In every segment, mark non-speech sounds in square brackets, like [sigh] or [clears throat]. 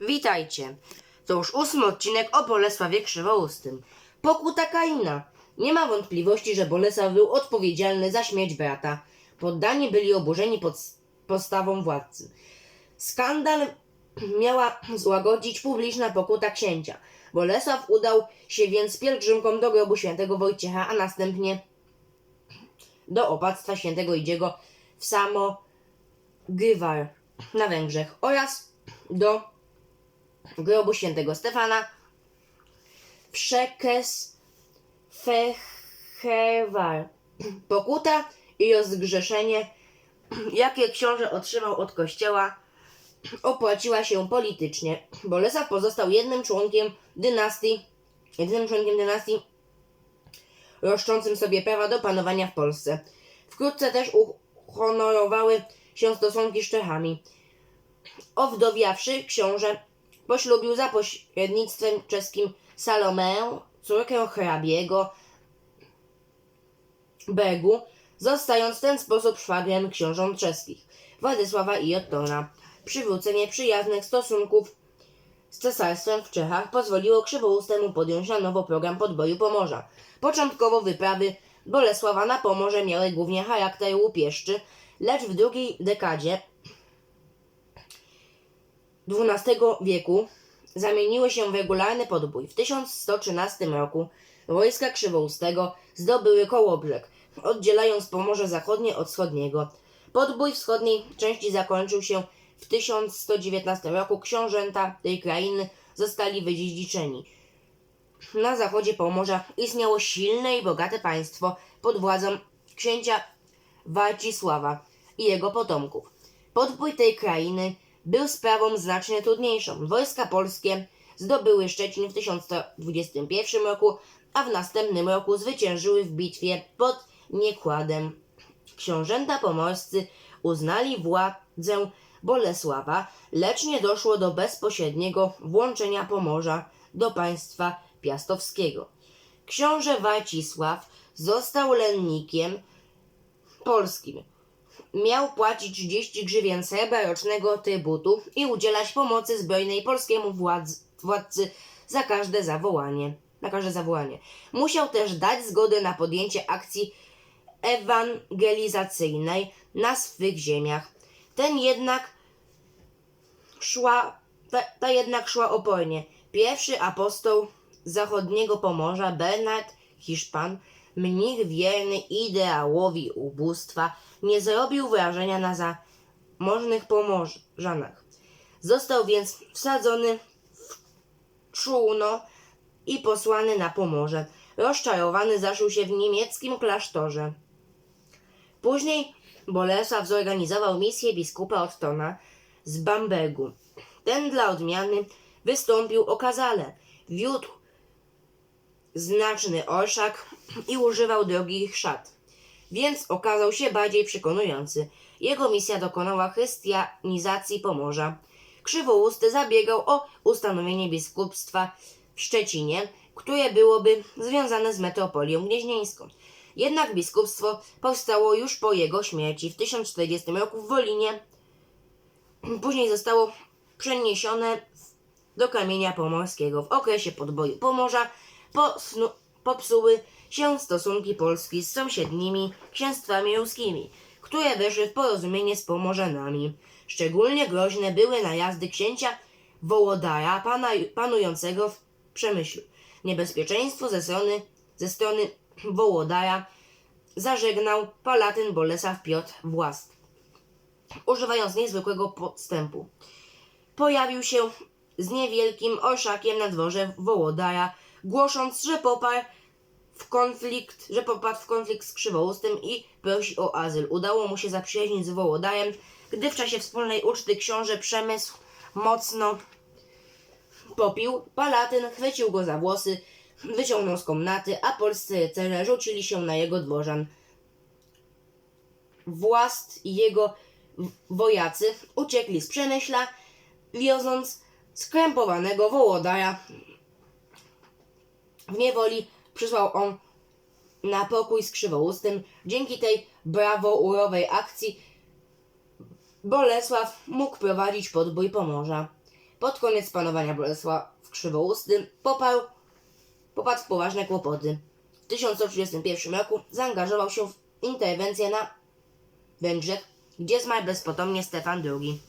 Witajcie. To już ósmy odcinek o Bolesławie Krzywoustym. Pokuta Kaina. Nie ma wątpliwości, że Bolesław był odpowiedzialny za śmierć brata. Poddani byli oburzeni pod postawą władcy. Skandal miała złagodzić publiczna pokuta księcia. Bolesław udał się więc pielgrzymką do grobu świętego Wojciecha, a następnie do opactwa świętego Idziego w samo Grywar na Węgrzech oraz do grobu świętego Stefana Fechewar. Pokuta i rozgrzeszenie, jakie książę otrzymał od kościoła, opłaciła się politycznie. Bolesław pozostał jednym członkiem dynastii, jedynym członkiem dynastii roszczącym sobie prawa do panowania w Polsce. Wkrótce też uhonorowały się stosunki z Czechami. Owdowiawszy, książę poślubił za pośrednictwem czeskim Salomę, córkę hrabiego Bergu, zostając w ten sposób szwagrem książąt czeskich, Władysława i Ottona. Przywrócenie przyjaznych stosunków z cesarstwem w Czechach pozwoliło Krzywoustemu podjąć na nowo program podboju Pomorza. Początkowo wyprawy Bolesława na Pomorze miały głównie charakter łupieszczy, lecz w drugiej dekadzie XII wieku zamieniły się w regularny podbój. W 1113 roku wojska Krzywoustego zdobyły Kołobrzeg, oddzielając Pomorze Zachodnie od wschodniego. Podbój wschodniej części zakończył się w 1119 roku. Książęta tej krainy zostali wydziedziczeni. Na zachodzie Pomorza istniało silne i bogate państwo pod władzą księcia Warcisława i jego potomków. Podbój tej krainy był sprawą znacznie trudniejszą. Wojska polskie zdobyły Szczecin w 1121 roku, a w następnym roku zwyciężyły w bitwie pod Niekładem. Książęta pomorscy uznali władzę Bolesława, lecz nie doszło do bezpośredniego włączenia Pomorza do państwa piastowskiego. Książę Warcisław został lennikiem polskim. Miał płacić 30 grzywien srebra rocznego trybutu i udzielać pomocy zbrojnej polskiemu władz, władcy za każde zawołanie. Na każde zawołanie. Musiał też dać zgodę na podjęcie akcji ewangelizacyjnej na swych ziemiach. Ten jednak szła, ta, ta jednak szła opornie. Pierwszy apostoł zachodniego Pomorza, Bernard Hiszpan, mnich wierny ideałowi ubóstwa, nie zrobił wrażenia na zamożnych Pomorzanach. Został więc wsadzony w czółno i posłany na Pomorze. Rozczarowany zaszył się w niemieckim klasztorze. Później Bolesław zorganizował misję biskupa Ottona z Bambergu. Ten dla odmiany wystąpił okazale. Wiódł znaczny orszak i używał drogich szat, więc okazał się bardziej przekonujący. Jego misja dokonała chrystianizacji Pomorza. Krzywousty zabiegał o ustanowienie biskupstwa w Szczecinie, które byłoby związane z metropolią gnieźnieńską. Jednak biskupstwo powstało już po jego śmierci w 1040 roku w Wolinie. Później zostało przeniesione do kamienia pomorskiego. W okresie podboju Pomorza posnu- popsuły się stosunki Polski z sąsiednimi księstwami ruskimi, które weszły w porozumienie z Pomorzanami. Szczególnie groźne były najazdy księcia Wołodara, pana, panującego w Przemyślu. Niebezpieczeństwo ze strony, ze strony [clears throat] Wołodara zażegnał palatyn Bolesław Piotr Włast, używając niezwykłego podstępu. Pojawił się z niewielkim orszakiem na dworze Wołodara, głosząc, że poparł w konflikt, że popadł w konflikt z Krzywoustym i prosi o azyl. Udało mu się zaprzyjaźnić z Wołodarem, gdy w czasie wspólnej uczty książę Przemysł mocno popił, palatyn chwycił go za włosy, wyciągnął z komnaty, a polscy rycerze rzucili się na jego dworzan. Włast i jego wojacy uciekli z Przemyśla, wioząc skrępowanego Wołodara w niewoli przysłał on na pokój z Krzywoustym. Dzięki tej brawourowej akcji Bolesław mógł prowadzić podbój Pomorza. Pod koniec panowania Bolesław Krzywousty poparł, popadł w poważne kłopoty. W 1131 roku zaangażował się w interwencję na Węgrzech, gdzie zmarł bezpotomnie Stefan II.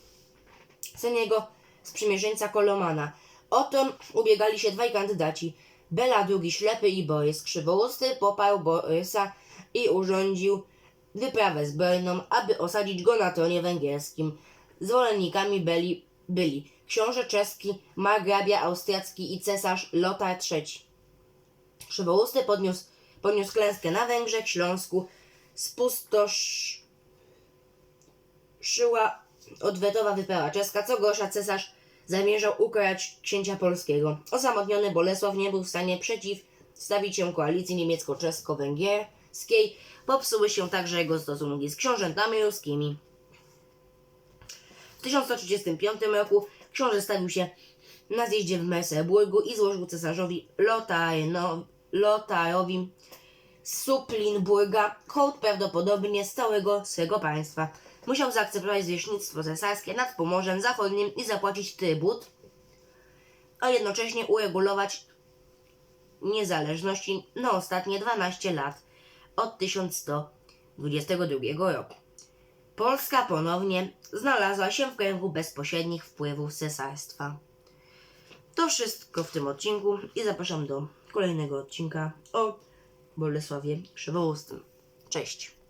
Syn jego sprzymierzeńca Kolomana. O to ubiegali się dwaj kandydaci. Bela II Ślepy i Borys Krzywousty poparł Borysa i urządził wyprawę zbrojną, aby osadzić go na tronie węgierskim. Zwolennikami byli, byli książę czeski, margrabia austriacki i cesarz Lothar III. Krzywousty podniósł, podniósł klęskę na Węgrzech, Śląsku, spustoszyła odwetowa wyprawa czeska, co gorsza cesarz zamierzał ukarać księcia polskiego. Osamotniony Bolesław nie był w stanie przeciwstawić się koalicji niemiecko-czesko-węgierskiej. Popsuły się także jego stosunki z książętami ruskimi. W 1135 roku książę stawił się na zjeździe w Merseburgu i złożył cesarzowi Lotarno, Lotarowi z Supplinburga hołd prawdopodobnie z całego swego państwa. Musiał zaakceptować zwierzchnictwo cesarskie nad Pomorzem Zachodnim i zapłacić trybut, a jednocześnie uregulować niezależności na ostatnie 12 lat od 1122 roku. Polska ponownie znalazła się w kręgu bezpośrednich wpływów cesarstwa. To wszystko w tym odcinku i zapraszam do kolejnego odcinka o Bolesławie Krzywoustym. Cześć!